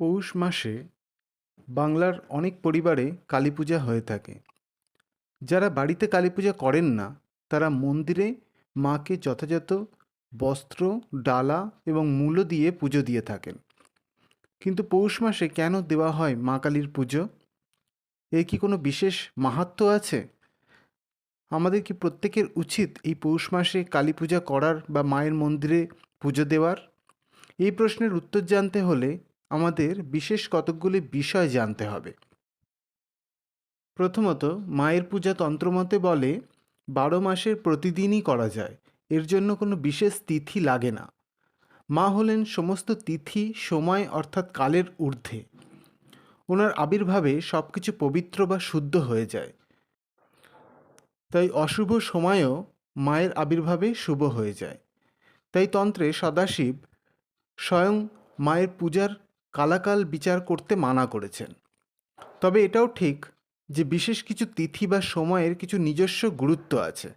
পৌষ মাসে বাংলার অনেক পরিবারে কালী পূজা হয়ে থাকে। যারা বাড়িতে কালী পূজা করেন না, তারা মন্দিরে মাকে যথাযথ বস্ত্র, ডালা এবং মূলো দিয়ে পুজো দিয়ে থাকেন। কিন্তু পৌষ মাসে কেন দেওয়া হয় মা কালীর পুজো? এর কি কোনো বিশেষ মাহাত্ম্য আছে? আমাদের কি প্রত্যেকের উচিত এই পৌষ মাসে কালী পূজা করার বা মায়ের মন্দিরে পুজো দেওয়ার? এই প্রশ্নের উত্তর জানতে হলে আমাদের বিশেষ কতকগুলি বিষয় জানতে হবে। প্রথমত, মায়ের পূজা তন্ত্রমতে বলে, বারো মাসের প্রতিদিনই করা যায়। এর জন্য কোনো বিশেষ তিথি লাগে না। মা হলেন সমস্ত তিথি, সময় অর্থাৎ কালের ঊর্ধ্বে। ওনার আবির্ভাবে সব কিছু পবিত্র বা শুদ্ধ হয়ে যায়। তাই অশুভ সময়ও মায়ের আবির্ভাবে শুভ হয়ে যায়। তাই তন্ত্রে সদাশিব স্বয়ং মায়ের পূজার কালাকাল বিচার করতে মানা করেছেন। তবে এটাও ঠিক যে বিশেষ কিছু তিথি বা সময়ের কিছু নিজস্ব গুরুত্ব আছে।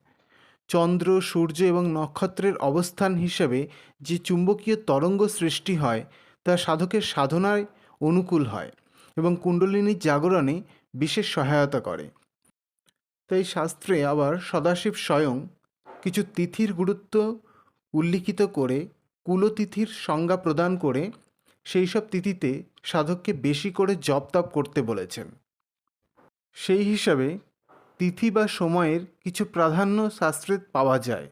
চন্দ্র, সূর্য এবং নক্ষত্রের অবস্থান হিসেবে যে চুম্বকীয় তরঙ্গ সৃষ্টি হয়, তা সাধকের সাধনায় অনুকূল হয় এবং কুণ্ডলিনীর জাগরণে বিশেষ সহায়তা করে। তাই শাস্ত্রে আবার সদাশিব স্বয়ং কিছু তিথির গুরুত্ব উল্লিখিত করে কুলতিথির সংজ্ঞা প্রদান করে সেই সব তিথিতে সাধককে বেশি করে জপ তপ করতে বলেছেন। সেই হিসাবে তিথি বা সময়ের কিছু প্রাধান্য শাস্ত্রে পাওয়া যায়।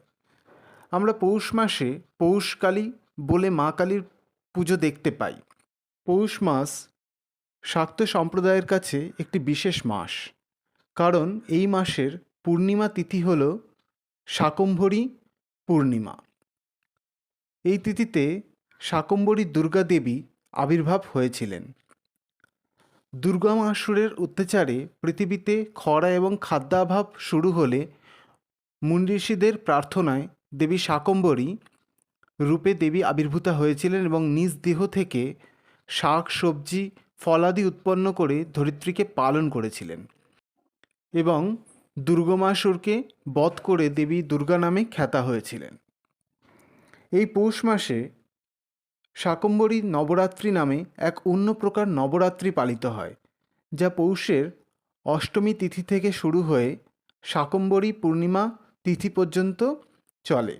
আমরা পৌষ মাসে পৌষকালী বলে মা কালীর পুজো দেখতে পাই। পৌষ মাস শাক্ত সম্প্রদায়ের কাছে একটি বিশেষ মাস। কারণ এই মাসের পূর্ণিমা তিথি হল শাকম্ভরী পূর্ণিমা। এই তিথিতে শাকম্ভরী দুর্গা দেবী আবির্ভাব হয়েছিলেন। দুর্গা মাসুরের অত্যাচারে পৃথিবীতে খরা এবং খাদ্যাভাব শুরু হলে মুন্ডঋষিদের প্রার্থনায় দেবী শাকম্বরী রূপে দেবী আবির্ভূতা হয়েছিলেন এবং নিজ দেহ থেকে শাক, সবজি, ফলাদি উৎপন্ন করে ধরিত্রীকে পালন করেছিলেন এবং দুর্গমাসুরকে বধ করে দেবী দুর্গা নামে খ্যাতা হয়েছিলেন। এই পৌষ মাসে শাকম্বরী নবরাত্রি নামে এক অন্য প্রকার নবরাত্রি পালিত হয়, যা পৌষের অষ্টমী তিথি থেকে শুরু হয়ে শাকম্বরী পূর্ণিমা তিথি পর্যন্ত চলে।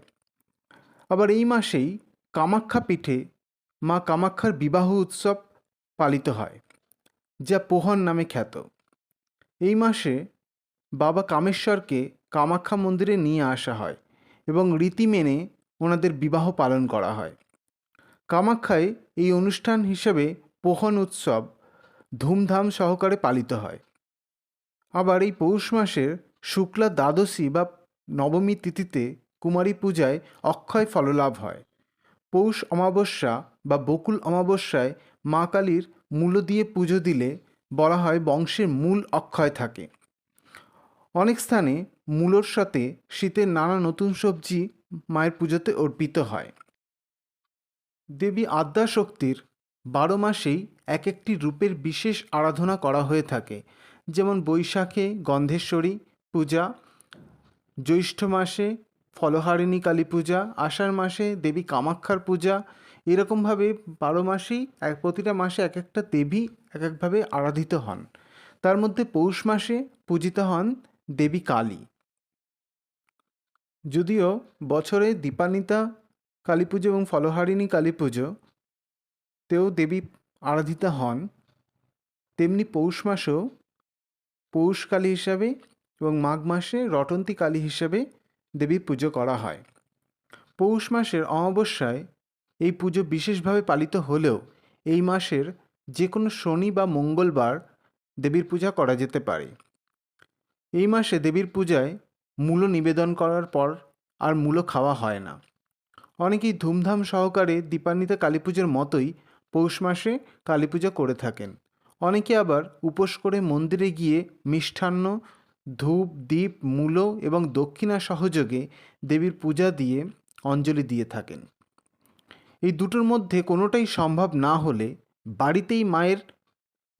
আবার এই মাসেই কামাখ্যা পীঠে মা কামাখ্যার বিবাহ উৎসব পালিত হয়, যা পোহন নামে খ্যাত। এই মাসে বাবা কামেশ্বরকে কামাখ্যা মন্দিরে নিয়ে আসা হয় এবং রীতি মেনে ওনাদের বিবাহ পালন করা হয়। কামাখ্যায় এই অনুষ্ঠান হিসেবে পোহন উৎসব ধুমধাম সহকারে পালিত হয়। আবার এই পৌষ মাসের শুক্লা দ্বাদশী বা নবমী তিথিতে কুমারী পূজায় অক্ষয় ফললাভ হয়। পৌষ অমাবস্যা বা বকুল অমাবস্যায় মা কালীর মূল্য দিয়ে পুজো দিলে বলা হয় বংশের মূল অক্ষয় থাকে। অনেক স্থানে মূলোর সাথে শীতের নানা নতুন সবজি মায়ের পুজোতে অর্পিত হয়। দেবী আদ্যা শক্তির বারো মাসেই এক একটি রূপের বিশেষ আরাধনা করা হয়ে থাকে, যেমন বৈশাখে গন্ধেশ্বরী পূজা, জ্যৈষ্ঠ মাসে ফলহারিণী কালী পূজা, আষাঢ় মাসে দেবী কামাক্ষার পূজা। এরকমভাবে বারো মাসেই এক, প্রতিটা মাসে এক একটা দেবী এক একভাবে আরাধিত হন। তার মধ্যে পৌষ মাসে পূজিত হন দেবী কালী। যদিও বছরে দীপান্বিতা কালী পুজো এবং ফলহারিণী কালী পুজো, তেও দেবী আরাধিতা হন। তেমনি পৌষ মাসেও পৌষ কালী হিসাবে এবং মাঘ মাসে রটন্তী কালী হিসাবে দেবীর পুজো করা হয়। পৌষ মাসের অমাবস্যায় এই পুজো বিশেষভাবে পালিত হলেও এই মাসের যে কোনো শনি বা মঙ্গলবার দেবীর পূজা করা যেতে পারে। এই মাসে দেবীর পূজায় মূলো নিবেদন করার পর আর মূলো খাওয়া হয় না। অনেকেই ধুমধাম সহকারে দীপান্বিতা কালী পুজোর মতোই পৌষ মাসে কালী পূজা করে থাকেন। অনেকে আবার উপোস করে মন্দিরে গিয়ে মিষ্টান্ন, ধূপ দ্বীপ মূলো এবং দক্ষিণা সহযোগে দেবীর পূজা দিয়ে অঞ্জলি দিয়ে থাকেন। এই দুটোর মধ্যে কোনোটাই সম্ভব না হলে বাড়িতেই মায়ের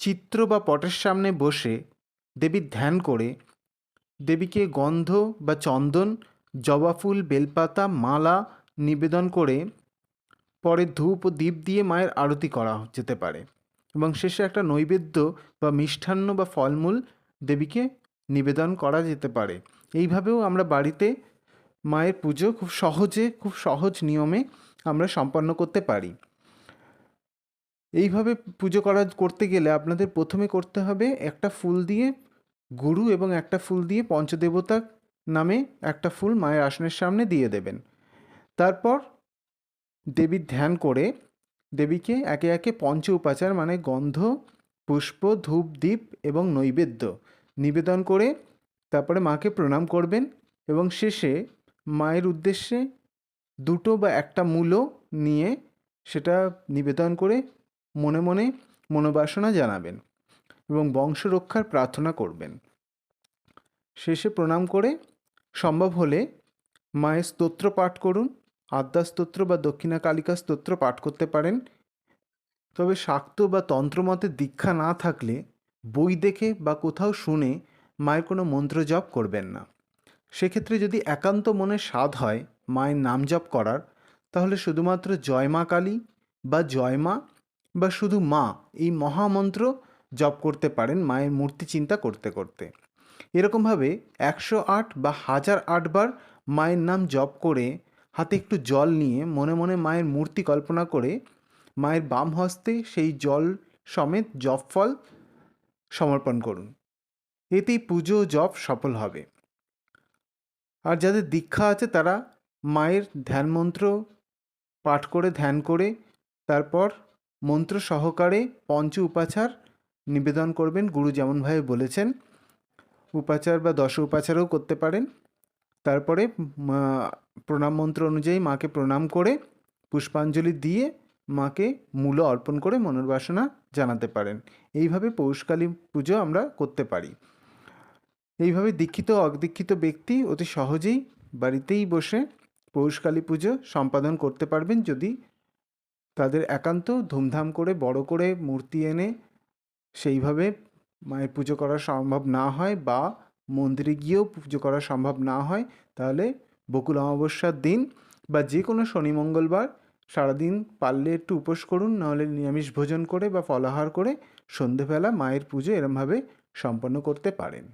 চিত্র বা পটের সামনে বসে দেবীর ধ্যান করে দেবীকে গন্ধ বা চন্দন, জবা ফুল, বেলপাতা, মালা নিবেদন করে পরে ধূপ ও দ্বীপ দিয়ে মায়ের আরতি করা যেতে পারে এবং শেষে একটা নৈবেদ্য বা মিষ্টান্ন বা ফলমূল দেবীকে নিবেদন করা যেতে পারে। এইভাবেও আমরা বাড়িতে মায়ের পুজো খুব সহজে, খুব সহজ নিয়মে আমরা সম্পন্ন করতে পারি। এইভাবে পুজো করা, করতে গেলে আপনাদের প্রথমে করতে হবে একটা ফুল দিয়ে গুরু এবং একটা ফুল দিয়ে পঞ্চদেবতা নামে একটা ফুল মায়ের আসনের সামনে দিয়ে দেবেন। তারপর দেবীর ধ্যান করে দেবীকে একে একে পঞ্চ উপাচার মানে গন্ধ, পুষ্প, ধূপ দ্বীপ এবং নৈবেদ্য নিবেদন করে তারপরে মাকে প্রণাম করবেন এবং শেষে মায়ের উদ্দেশ্যে দুটো বা একটা মূলো নিয়ে সেটা নিবেদন করে মনে মনে মনোবাসনা জানাবেন এবং বংশ রক্ষার প্রার্থনা করবেন। শেষে প্রণাম করে সম্ভব হলে মায়ের স্তোত্র পাঠ করুন। আদ্যা স্তোত্র বা দক্ষিণা কালিকা স্তোত্র পাঠ করতে পারেন। তবে শাক্ত বা তন্ত্রমতে দীক্ষা না থাকলে বই দেখে বা কোথাও শুনে মায়ের কোনো মন্ত্র জপ করবেন না। সেক্ষেত্রে যদি একান্ত মনে স্বাদ হয় মায়ের নাম জপ করার, তাহলে শুধুমাত্র জয় মা কালী বা জয় মা বা শুধু মা এই মহামন্ত্র জপ করতে পারেন মায়ের মূর্তি চিন্তা করতে করতে। এরকমভাবে একশো আট বা হাজার আটবার মায়ের নাম জপ করে হাতে একটু জল নিয়ে মনে মনে মায়ের মূর্তি কল্পনা করে মায়ের বাম হস্তে সেই জল সমেত জপ ফল সমর্পণ করুন। এতেই পুজো জপ সফল হবে। আর যাদের দীক্ষা আছে তারা মায়ের ধ্যান মন্ত্র পাঠ করে, ধ্যান করে, তারপর মন্ত্র সহকারে পঞ্চ উপাচার নিবেদন করবেন। গুরু যেমনভাবে বলেছেন, উপাচার বা দশ উপাচারও করতে পারেন। তারপরে প্রণাম মন্ত্র অনুযায়ী মাকে প্রণাম করে পুষ্পাঞ্জলি দিয়ে মাকে মূল অর্পণ করে মনের বাসনা জানাতে পারেন। এইভাবে পৌষকালী পুজো আমরা করতে পারি। এইভাবে দীক্ষিত, অদীক্ষিত ব্যক্তি অতি সহজেই বাড়িতেই বসে পৌষকালী পুজো সম্পাদন করতে পারবেন যদি তাদের একান্ত ধুমধাম করে, বড় করে মূর্তি এনে সেইভাবে মায়ের পুজো করা সম্ভব না হয় বা মন্দিরে গিয়েও পুজো করা সম্ভব না হয়, তাহলে বকুল অমাবস্যার দিন বা যে কোনো শনি মঙ্গলবার সারাদিন পারলে একটু উপোস করুন, নাহলে নিরামিষ ভোজন করে বা ফলাহার করে সন্ধেবেলা মায়ের পুজো এরমভাবে সম্পন্ন করতে পারেন।